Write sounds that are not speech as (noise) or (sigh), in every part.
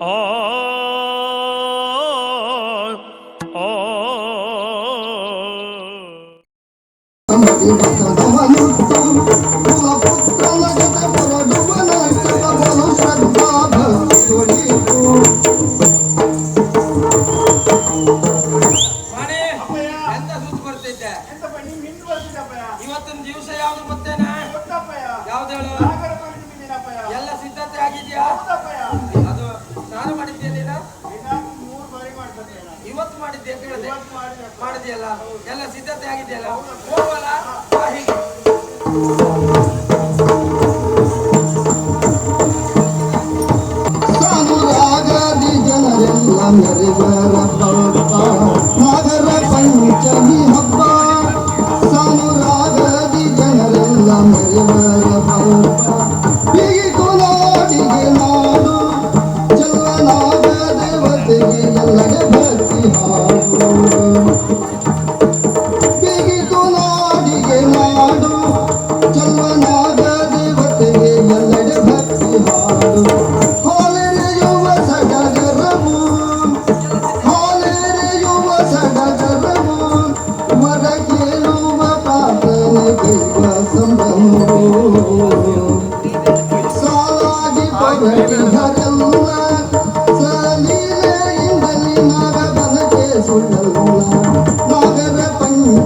ಆ ಆ ಮಾಡಿದ್ಯಲ್ಲ? ಎಲ್ಲ ಸಿದ್ಧತೆ ಆಗಿದೆಯಲ್ಲ? ಹೋಗಲ್ಲ? ಜನರೆಲ್ಲ ಮೆರೆವರ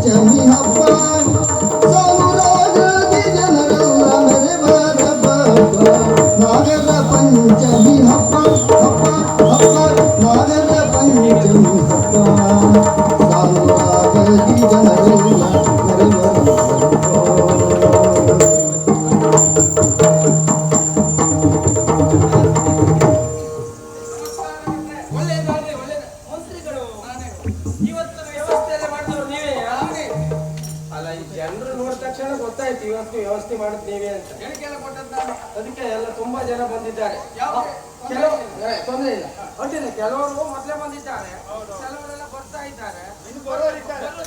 ಪಂಚಮಿ ಹಬ್ಬ ತಕ್ಷಣ ಗೊತ್ತಾಯ್ತು ಇವತ್ತು ವ್ಯವಸ್ಥೆ ಮಾಡುತ್ತೇವೆ ನೀವೇ ಅಂತ ಅದಕ್ಕೆ ಎಲ್ಲ ತುಂಬಾ ಜನ ಬಂದಿದ್ದಾರೆ. ಕೆಲವು ತೊಂದ್ರೆ ಇಲ್ಲ. ಅಡ್ಡಿಲ್ಲ ಕೆಲವರು ಮೊದಲೇ ಬಂದಿದ್ದಾರೆ. ಕೆಲವರೆಲ್ಲ ಬರ್ತಾ ಇದ್ದಾರೆ.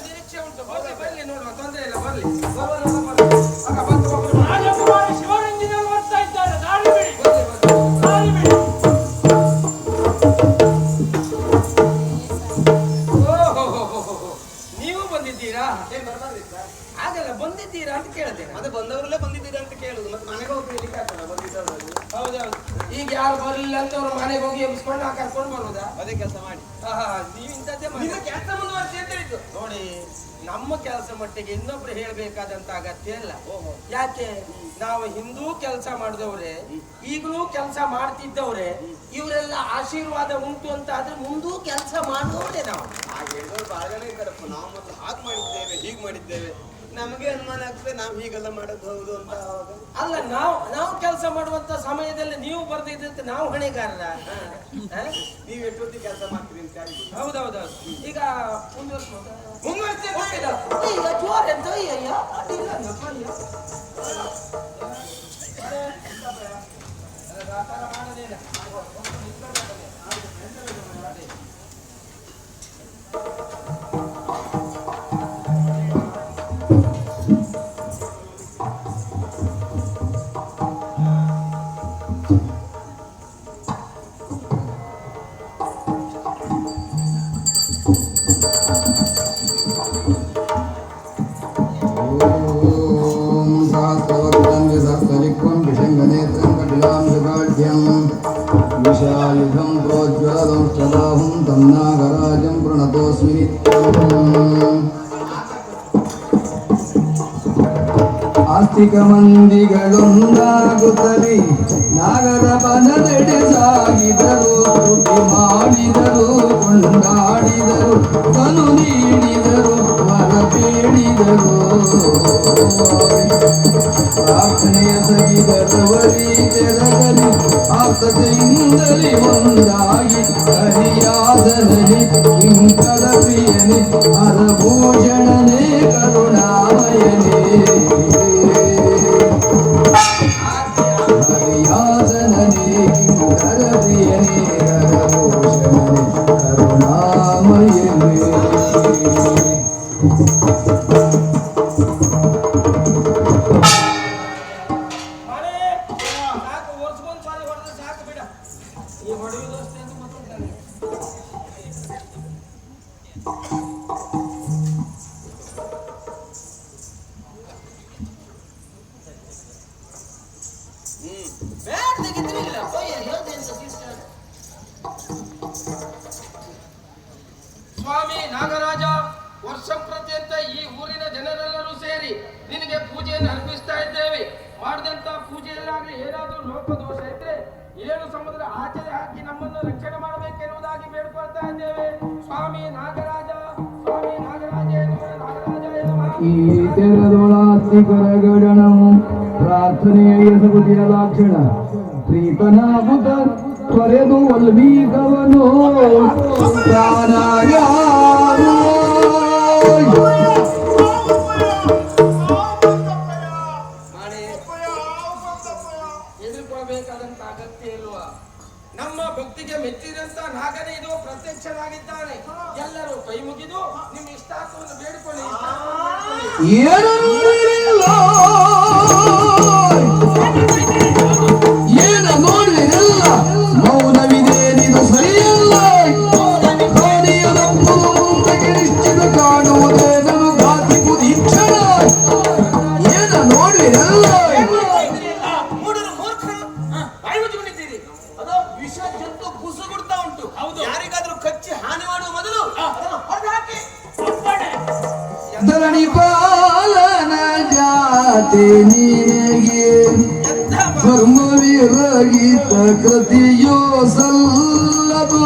ನಿರೀಕ್ಷೆ ಉಂಟು. ಬರ್ಲಿ ಬರ್ಲಿ ನೋಡುವ ತೊಂದ್ರೆ ಇಲ್ಲ ಬರ್ಲಿ. ಬರುವವರೆಲ್ಲ ಬರ್ಲಿ ಆಗ ಬಂದು ಬಂದಿದ್ದೀರಾ ಅಂತ ಕೇಳಿದೆ ಅದು ಬಂದವರಲ್ಲೇ ಬಂದಿದ್ದೀರಾ ಅಂತ ಕೇಳುದು. ಮತ್ತೆ ಮನೆಗೆ ಹೋಗಿ ಆಗ್ತದ ಬಂದಿದ್ದವರಲ್ಲಿ? ಹೌದೌದು ಈಗ ಯಾರು ಬರಲಿಲ್ಲ ಅಂತ ಅವ್ರ ಮನೆಗೆ ಹೋಗಿ ಎಬ್ಸ್ಕೊಂಡು ಆ ಕರ್ಕೊಂಡು ಬರುದಾ? ಅದೇ ಕೆಲಸ ಮಾಡಿ. ಆಹಾ, ನೀವು ಇಂಥದ್ದೇ ಮಾಡಿ. ನಿಮ್ಮ ಕೆಲಸ ಮುಂದುವರಿಸಿ ಅಂತ ಹೇಳಿದ್ದು. ನೋಡಿ ನಮ್ಮ ಕೆಲಸ ಮಟ್ಟಿಗೆ ಇನ್ನೊಬ್ರು ಹೇಳ್ಬೇಕಾದಂತ ಅಗತ್ಯ ಇಲ್ಲ. ಯಾಕೆ? ನಾವು ಹಿಂದೂ ಕೆಲಸ ಮಾಡಿದವ್ರೆ ಈಗಲೂ ಕೆಲಸ ಮಾಡ್ತಿದ್ದವ್ರೆ ಇವರೆಲ್ಲ ಆಶೀರ್ವಾದ ಉಂಟು ಅಂತ ಆದ್ರೆ ಮುಂದೂ ಕೆಲಸ ಮಾಡುವವರೇ ನಾವು. ಹಾಗೆ ಹೇಳಿದವರು ಬಹಳ ಜನ ಇದ್ದಾರಪ್ಪ. ನಾವು ಮೊದಲು ಹಾಗೆ ಮಾಡಿದ್ದೇವೆ ಹೀಗೆ ಮಾಡಿದ್ದೇವೆ. ನಮಗೆ ಅನುಮಾನ ಆಗ್ತದೆ ನಾವು ಹೀಗೆಲ್ಲ ಮಾಡೋದು ಹೌದು ಅಂತ ಅಲ್ಲ ನಾವು ನಾವು ಕೆಲಸ ಮಾಡುವಂತ ಸಮಯದಲ್ಲಿ ನೀವು ಬರ್ದಿದ್ದಂತೆ ನಾವು ಹೊಣೆಗಾರರ ಹ? ನೀವು ಎಷ್ಟೊತ್ತಿಗೆ ಕೆಲಸ ಮಾಡ್ತೀರಿ ಅಂತ ಹೌದೌದು ಈಗ ಜೋರ್ ಎಂತ ಅಯ್ಯ. ಆಸ್ತಿಕಮಂದಿಗಳೊಂದಾಗುತ್ತಲಿ ನಾಗರ ಬನದೆಡೆ ಸಾಗಿದರು ಮಾಡಿದರು, ಕೊಂಡಾಡಿದರು ತನು ನೀಡಿದರು, ವರ ಬೇಡಿದರು ಪ್ರಾರ್ಥನೆಯ ಸಗಿದರವರಿ ತೆರಗಲಿ, ಆಪ್ತತೆಯಿಂದಲೇ ಒಂದಾಗಿ ಹರಿಯಾದನಲ್ಲಿ ಕಿಂಕರ ಪೂಜೆಯನ್ನು ಅರ್ಪಿಸ್ತಾ ಇದ್ದೇವೆ. ಮಾಡಿದಂತ ಪೂಜೆಯಲ್ಲಾಗಲಿ ಏನಾದರೂ ಲೋಪದೋಷ ಇದ್ರೆ ಏಳು ಸಮುದ್ರ ಆಚೆ ಹಾಕಿ ನಮ್ಮನ್ನು ರಕ್ಷಣೆ ಮಾಡಬೇಕೆನ್ನುವುದಾಗಿ ಬೇಡ್ಕೊಳ್ತಾ ಇದ್ದೇವೆ. ಸ್ವಾಮಿ ನಾಗರಾಜ ಸ್ವಾಮಿ ನಾಗರಾಜ ಪ್ರಾರ್ಥನೆಯ ಎಸಗುದಿಯ ಲಾಕ್ಷಣ ಪ್ರೀತನಾಗುತ್ತ ತೊರೆದು ವಲ್ಮೀಕವನು ಪ್ರಾಣಾಯ ಭಕ್ತಿಗೆ ಮೆಚ್ಚಿದಂತ ನಾಗನೇ ಇದು ಪ್ರತ್ಯಕ್ಷನಾಗಿದ್ದಾನೆ. ಎಲ್ಲರೂ ಕೈ ಮುಗಿದು ನಿಮ್ಮ ಇಷ್ಟಾರ್ಥವನ್ನು ಬೇಡಿಕೊಳ್ಳಿ. ನಿನಗೆ ಧರ್ಮವಿರಗಿತ ಕೃತಿಯೋ ಸಲ್ಲದು.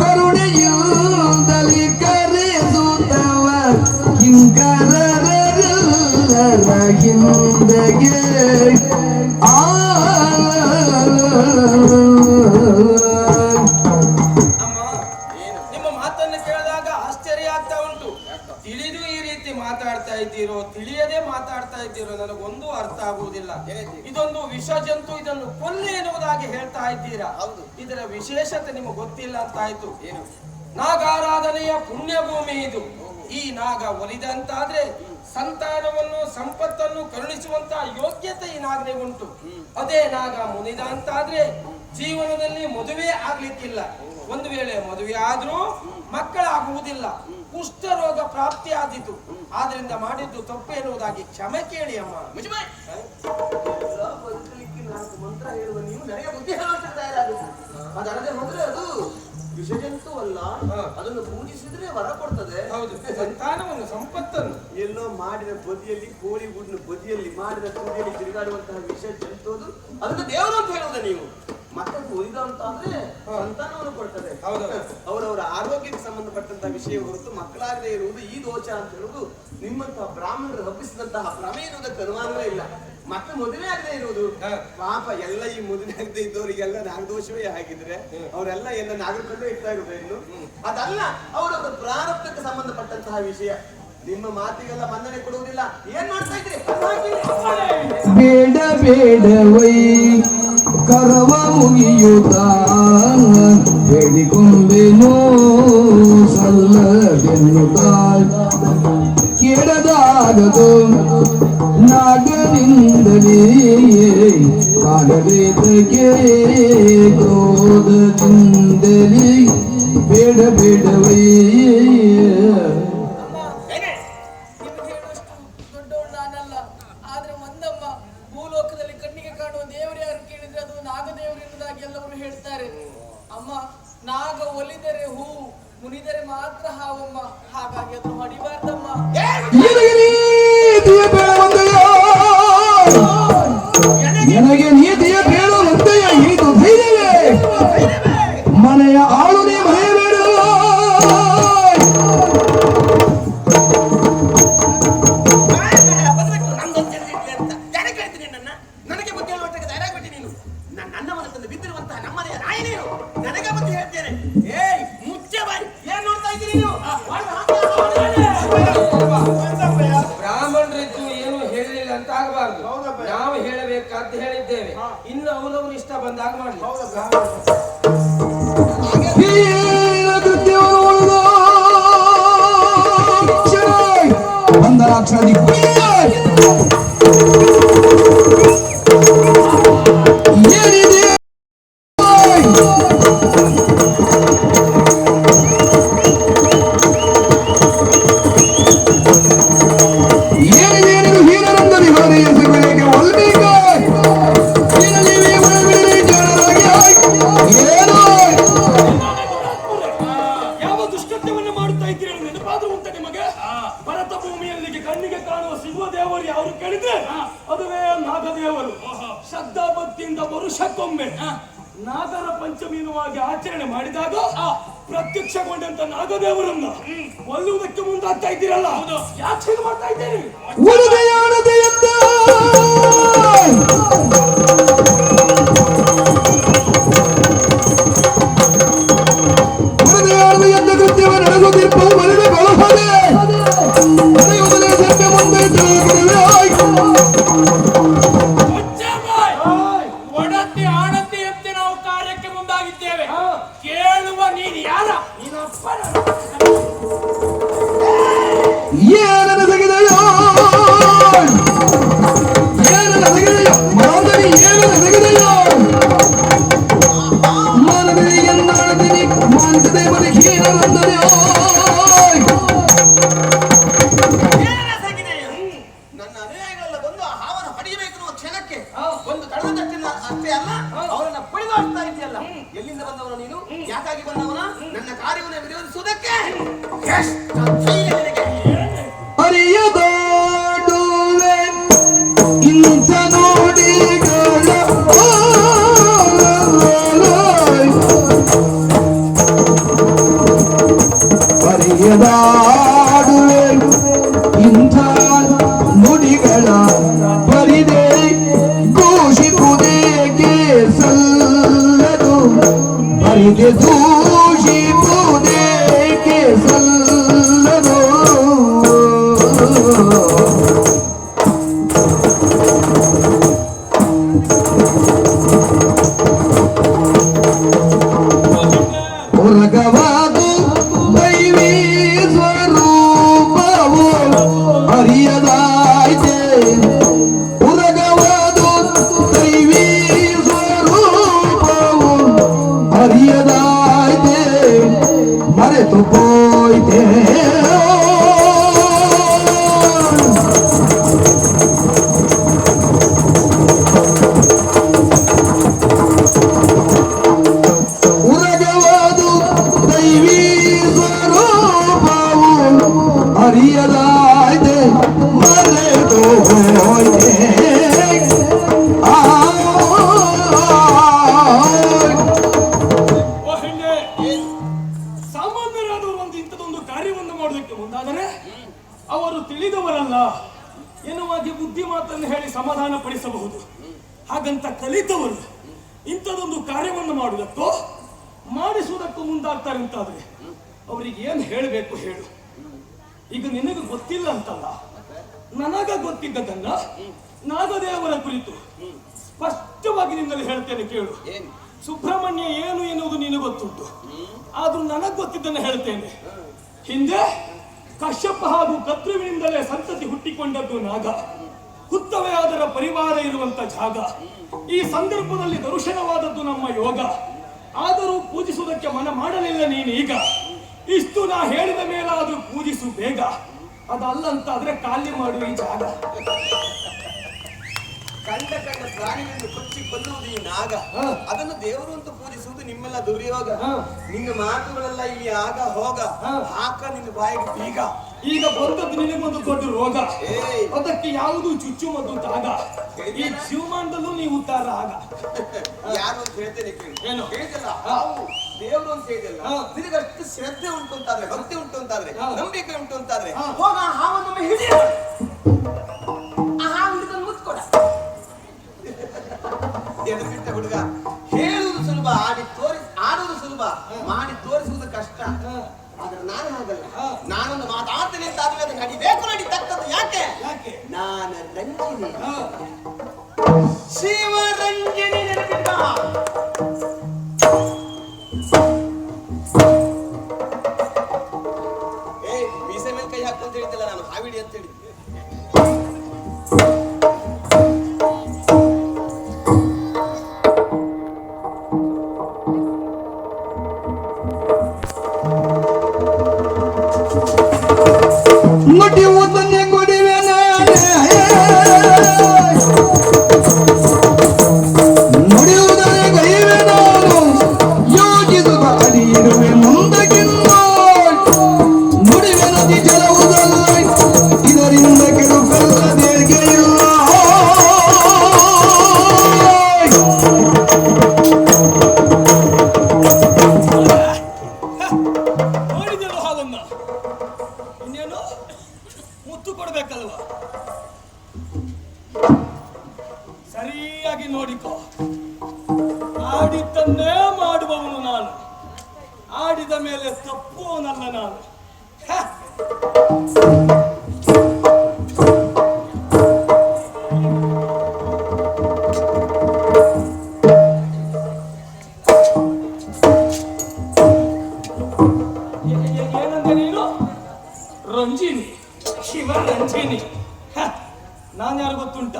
ಕರುಣೆಯಿಂದಲಿ ಕರೆಸುತ್ತವ ಕಿಂಕರರೆಲ್ಲರ ಹಿಂದೆಗೆ ಆ ಅಮ್ಮ ನಿಮ್ಮ ಮಾತನ್ನು ಕೇಳಿದಾಗ ಆಶ್ಚರ್ಯ ಆಗ್ತಾ ಉಂಟು. ತಿಳಿದು ಈ ರೀತಿ ಮಾತಾಡ್ತಾ ಇದ್ದೀರೋ ತಿಳಿಯದೆ ಮಾತಾಡ್ತಾ ಇದ್ದೀರೋ ನನಗೊಂದು ಅರ್ಥ ಆಗುವುದಿಲ್ಲ. ಇದೊಂದು ವಿಷ ಜಂತು ಇದನ್ನು ಕೊಲ್ಲಿ ಎನ್ನುವುದಾಗಿ ಹೇಳ್ತಾ ಇದ್ದೀರಾ. ಇದರ ವಿಶೇಷತೆ ನಿಮಗೆ ಗೊತ್ತಿಲ್ಲ ಅಂತ ಆಯ್ತು. ಏನು ನಾಗಾರಾಧನೆಯ ಪುಣ್ಯ ಭೂಮಿ ಇದು. ಈ ನಾಗ ಒಲಿದಂತಾದ್ರೆ ಸಂತಾನವನ್ನು ಸಂಪತ್ತನ್ನು ಕರುಣಿಸುವಂತ ಯೋಗ್ಯತೆ ಈ ನಾಗನೆ ಉಂಟು. ಅದೇ ನಾಗ ಮುನಿದ ಅಂತಾದ್ರೆ ಜೀವನದಲ್ಲಿ ಮದುವೆ ಆಗ್ಲಿಕ್ಕಿಲ್ಲ. ಒಂದು ವೇಳೆ ಮದುವೆ ಆದ್ರೂ ಮಕ್ಕಳಾಗುವುದಿಲ್ಲ. ಕುಷ್ಠರೋಗ ಪ್ರಾಪ್ತಿ ಆದೀತು. ಆದ್ರಿಂದ ಮಾಡಿದ್ದು ತಪ್ಪು ಎನ್ನುವುದಾಗಿ ಕ್ಷಮೆ ಕೇಳಿ ಅಮ್ಮ. ಬದುಕಲಿಕ್ಕೆ ನಾಲ್ಕು ಮಂತ್ರ ಹೇಳುವ ನೀವು ನನಗೆ ಬುದ್ಧಿ ಹೇಳುವಷ್ಟು ತಯಾರಾಗುತ್ತೆ ಅದಲ್ಲದೆ ಅದು ವಿಷಜಂತು ಅಲ್ಲ ಹಾ. ಅದನ್ನು ಪೂಜಿಸಿದ್ರೆ ವರ ಕೊಡ್ತದೆ. ಹೌದು. ಸಂತಾನವನ್ನು ಸಂಪತ್ತನ್ನು. ಎಲ್ಲೋ ಮಾಡಿದ ಬದಿಯಲ್ಲಿ ಕೋಳಿ ಗುಡ್ನ ಬದಿಯಲ್ಲಿ ಮಾಡಿದ ತುದಿಯಲ್ಲಿ ತಿರುಗಾಡುವಂತಹ ವಿಷ ಜಂತು ಅದು. ಅದನ್ನು ದೇವರು ಅಂತ ಹೇಳುವುದ ನೀವು. ಮತ್ತೆ ಉಳಿದ ಅಂತ ಅಂದ್ರೆ ಸಂತಾನವನ್ನು ಕೊಡ್ತದೆ. ಹೌದು. ಅವರವರ ಆರೋಗ್ಯಕ್ಕೆ ಸಂಬಂಧಪಟ್ಟಂತಹ ವಿಷಯ ಹೊರತು ಮಕ್ಕಳಾಗದೇ ಇರುವುದು ಈ ದೋಷ ಅಂತ ಹೇಳುವುದು ನಿಮ್ಮಂತಹ ಬ್ರಾಹ್ಮಣರು ಹಬ್ಬಿಸಿದಂತಹ ಭ್ರಮೆ ಇರುವುದಕ್ಕೆ ಅನುಮಾನವೇ ಇಲ್ಲ. ಮತ್ತೆ ಮದುವೆ ಆಗದೆ ಇರುವುದು. ಪಾಪ ಎಲ್ಲ ಈ ಮದುವೆ ಆಗದೆ ಇದ್ದವರಿಗೆಲ್ಲ ನಾಗದೋಷವೇ ಆಗಿದ್ರೆ ಅವರೆಲ್ಲ ಎಲ್ಲ ನಾಗಕೊಂಡೇ ಇರ್ತಾ ಇರುವುದು ಇನ್ನು. ಅದಲ್ಲ ಅವರ ಪ್ರಾರಬ್ಧಕ್ಕೆ ಸಂಬಂಧಪಟ್ಟಂತಹ ವಿಷಯ. ನಿಮ್ಮ ಮಾತಿಗೆಲ್ಲ ಮನ್ನಣೆ ಕೊಡುವುದಿಲ್ಲ. ಏನ್ ಮಾಡ್ತಾ ಇದ್ರಿ? ಬೇಡ. ಬೇಡ ವೈ. ಕರವ ಮುಗಿಯುತ್ತ ಬೇಡಿಕೊಂಬೆನೋ ಸಲ್ಲದೆನ್ನುತ್ತ ಕೆಡದಾಗದು ನಾಗರಿಂದಲೇ ಕಾಡಬೇತಕ್ಕೆ ಕ್ರೋಧದಿಂದಲೇ. ಬೇಡ ಬೇಡವೈ ಮಾತ್ರ ಹಾವಮ್ಮ. ಹಾಗಾಗಿ ಅದು ಹೊಡಿಬಾರ್ದಮ್ಮ. ಆಗಬಾರ್ದು ನಾವು ಹೇಳಬೇಕಂತ ಹೇಳಿದ್ದೇವೆ. ಇನ್ನು ಅವರವರು ಇಷ್ಟ ಬಂದಾಗ ಮಾಡಲಿ. ಅವರನ್ನ ಬಡಿದಾಡ್ತಾ ಇದೆಯಲ್ಲ ಎಲ್ಲಿಂದ ಬಂದವನ ನೀನು? ಯಾಕಾಗಿ ಬಂದವನ? ನನ್ನ ಕಾರ್ಯವನ್ನು ವಿರೋಧಿಸುವುದಕ್ಕೆ ಅರಿಯದಾಡುವೆ ಇಂಥ ನುಡಿಗಳ ಬರಿದೆ. ದೂಷಿಪುದೇಗೆ ಸಲ್ಲದು ಬರಿದೆ ದೂಷಿಪುದೇಗೆ Maria aí ನನಗ ನಾಗದೇವರ ಕುರಿತು ಸ್ಪಷ್ಟವಾಗಿ ನಿನ್ನಲ್ಲಿ ಹೇಳ್ತೇನೆ ಕೇಳು. ಸುಬ್ರಹ್ಮಣ್ಯ ಏನು ಎನ್ನುವುದು ನೀನು ಗೊತ್ತುಂಟು. ಆದ್ರೂ ನನಗ್ ಗೊತ್ತಿದ್ದನ್ನು ಹೇಳ್ತೇನೆ. ಹಿಂದೆ ಕಶ್ಯಪ್ಪ ಹಾಗೂ ಕತ್ರುವಿನಿಂದಲೇ ಸಂತತಿ ಹುಟ್ಟಿಕೊಂಡದ್ದು ನಾಗ. ಹುತ್ತವೇ ಅದರ ಪರಿವಾರ ಇರುವಂತ ಜಾಗ. ಈ ಸಂದರ್ಭದಲ್ಲಿ ದರ್ಶನವಾದದ್ದು ನಮ್ಮ ಯೋಗ. ಆದರೂ ಪೂಜಿಸುವುದಕ್ಕೆ ಮನ ಮಾಡಲಿಲ್ಲ ನೀನು ಈಗ ಇಷ್ಟು ನಾ ಹೇಳಿದ ಮೇಲಾದರೂ ಪೂಜಿಸು ಬೇಗ. ಅದಲ್ಲ ಅಂತ ಆದ್ರೆ ಖಾಲಿ ಮಾಡು ಈ ಜಾಗ. ಕಂಡ ಕಂಡ ಪ್ರಾಣಿಗಳನ್ನು ಕೊಚ್ಚಿ ಕೊಲ್ಲುವುದು ಈ ನಾಗ. ಅದನ್ನು ದೇವರು ಅಂತ ಪೂಜಿಸುವುದು ನಿಮ್ಮೆಲ್ಲ ದುರ್ಯೋಗ. ನಿನ್ನ ಮಾತುಗಳೆಲ್ಲ ಇಲ್ಲಿ ಆಗ ಹೋಗ. ಹಾಕ ನಿನ್ನ ಬಾಯಿಗೆ ಬೀಗ. ಈಗ ಬಂದದ್ದು ನಿನಗೊಂದು ದೊಡ್ಡ ರೋಗ. ಅದಕ್ಕೆ ಯಾವುದು ಚುಚ್ಚುಮದ್ದು ತಾಗ ಈ ಜೀವಮಾನದಲ್ಲೂ ನೀವು ಉತ್ತಾರ ಆಗ. ಯಾರು ಅಂತ ಹೇಳ್ತೇನೆ ಕೇಳಿ. ಏನು? ಹೇಳ್ತಲ್ಲ ದೇವರು ಅಂತ ಹೇಳಿಲ್ಲ ತಿರುಗ ನಿನಗಷ್ಟು ಶ್ರದ್ಧೆ ಉಂಟು ಅಂತಾದ್ರೆ ಭಕ್ತಿ ಉಂಟು ಅಂತಾದ್ರೆ. ನಂಬಿಕೆ ಉಂಟು ಅಂತಾದ್ರೆ. ಹೋಗ ಹಾವನ್ನೊಮ್ಮೆ ಹಿಡಿಯ ಆ ಹಾವು ಹಿಡಿದನ್ನು ಮುತ್ಕೊಡ (laughs) ಬಿಟ್ಟ ಹುಡುಗ ಮುಟಿವು ತಂದೆ ಕೊಡಿವೆ ನುಡಿಯುವುದೇ ಗೈವೆ ನಾನು. ಯೋಜಿದು ದಾರಿ ಇರುವೆ ಮುಂದಕ್ಕಿಂತ. ನುಡಿವೆ ನದಿ ಜಲವುದಲ್ಲ ಇದರಿಂದ ಕೆಡುಕಲ್ಲ ದೇರ್ಗೆಯಿಲ್ಲ ನೋಡಿದೆಲ್ಲ ಹಾವನ್ನ (laughs) ಮುತ್ತು ಕೊಡ್ಬೇಕಲ್ವ? ಸರಿಯಾಗಿ ನೋಡಿಕೋ. ಆಡಿದ್ದನ್ನೇ ಮಾಡುವವನು ನಾನು. ಆಡಿದ ಮೇಲೆ ತಪ್ಪುವವನಲ್ಲ ನಾನು. ಶಿವ ನಂಜಿನಿ ನಾನು ನಾನ್ಯಾರು ಗೊತ್ತುಂಟ?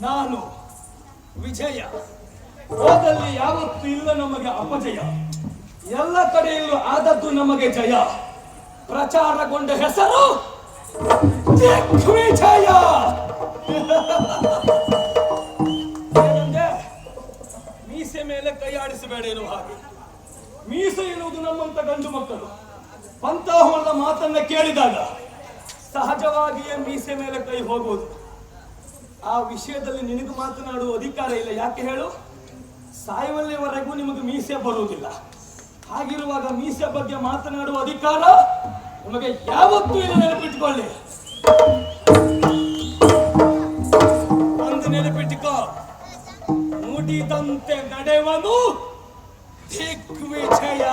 ನಾನು, ವಿಜಯ. ಹೋದಲ್ಲಿ ಯಾವತ್ತೂ ಇಲ್ಲ ನಮಗೆ ಅಪಜಯ. ಎಲ್ಲ ಕಡೆಯಲ್ಲೂ ಆದದ್ದು ನಮಗೆ ಜಯ. ಪ್ರಚಾರಗೊಂಡ ಹೆಸರು ಏನಂದೆ? ಮೀಸೆ ಮೇಲೆ ಕೈ ಆಡಿಸಬೇಡ ಇರುವ ಹಾಗೆ. ಮೀಸೆ ಇರುವುದು ನಮ್ಮಂತ ಗಂಡು ಮಕ್ಕಳು. ಪಂತಾಹುಗಳ ಮಾತನ್ನ ಕೇಳಿದಾಗ ಸಹಜವಾಗಿಯೇ ಮೀಸೆ ಮೇಲೆ ಕೈ ಹೋಗುವುದು. ಆ ವಿಷಯದಲ್ಲಿ ನಿನಗೂ ಮಾತನಾಡುವ ಅಧಿಕಾರ ಇಲ್ಲ. ಯಾಕೆ ಹೇಳು? ಸಾಯುವಲ್ಲಿವರೆಗೂ ನಿಮಗೆ ಮೀಸೆ ಬರುವುದಿಲ್ಲ. ಹಾಗಿರುವಾಗ ಮೀಸೆ ಬಗ್ಗೆ ಮಾತನಾಡುವ ಅಧಿಕಾರ ನಿಮಗೆ ಯಾವತ್ತೂ ಇಲ್ಲ ನೆನಪಿಟ್ಟುಕೊಳ್ಳಿ ಒಂದು ನೆನಪಿಟ್ಟುಕೋ ನುಡಿದಂತೆ ನಡೆವನು ದಿಗ್ವಿಜಯ.